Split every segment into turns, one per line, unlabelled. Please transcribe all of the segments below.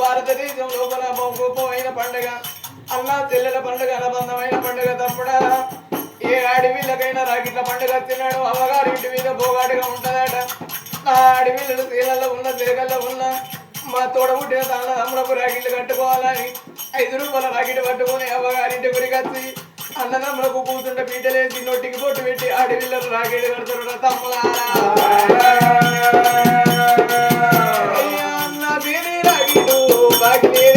భారతదేశం లోపల గొప్పమైన పండుగ. అన్న చెల్లెల పండుగ అనుబంధమైన పండుగ తమ్ముడా ఏ అడవిళ్ళకైనా రాగిట్ల పండుగ తిన్నాడు అమ్మగారు ఇంటి మీద పోగాడుగా ఉంటుందట. నా అడవిళ్ళు తీలలో ఉన్న తిరగల్లో ఉన్న మా తోడబుట్టిన తాన అమ్మలకు రాగిళ్ళు కట్టుకోవాలని ఐదు రూపాయల రాగిడి పట్టుకొని అమ్మగారింటి గురికొచ్చి అన్నదమ్ములకు కూతుంటే పీటలేసి నొట్టికి పొట్టు పెట్టి అడవిళ్ళను రాగిడి కడతారు తమ్ములారా লাগবে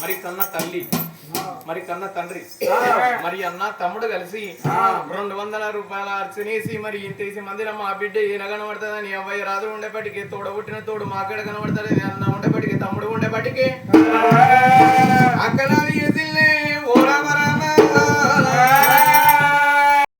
మరి
కన్న తల్లి. మరి కన్న తండ్రి. మరి అన్న తమ్ముడు కలిసి రెండు వందల రూపాయల అర్చనేసి మరి ఇంతేసి మందిరం మా బిడ్డ ఈయన కనబడుతుందని అవ్వయ్య రాజు ఉండేపటికి తోడ పుట్టిన తోడు మాకడ కనబడుతుంది అన్న ఉండేపటికి తమ్ముడు ఉండేపటికి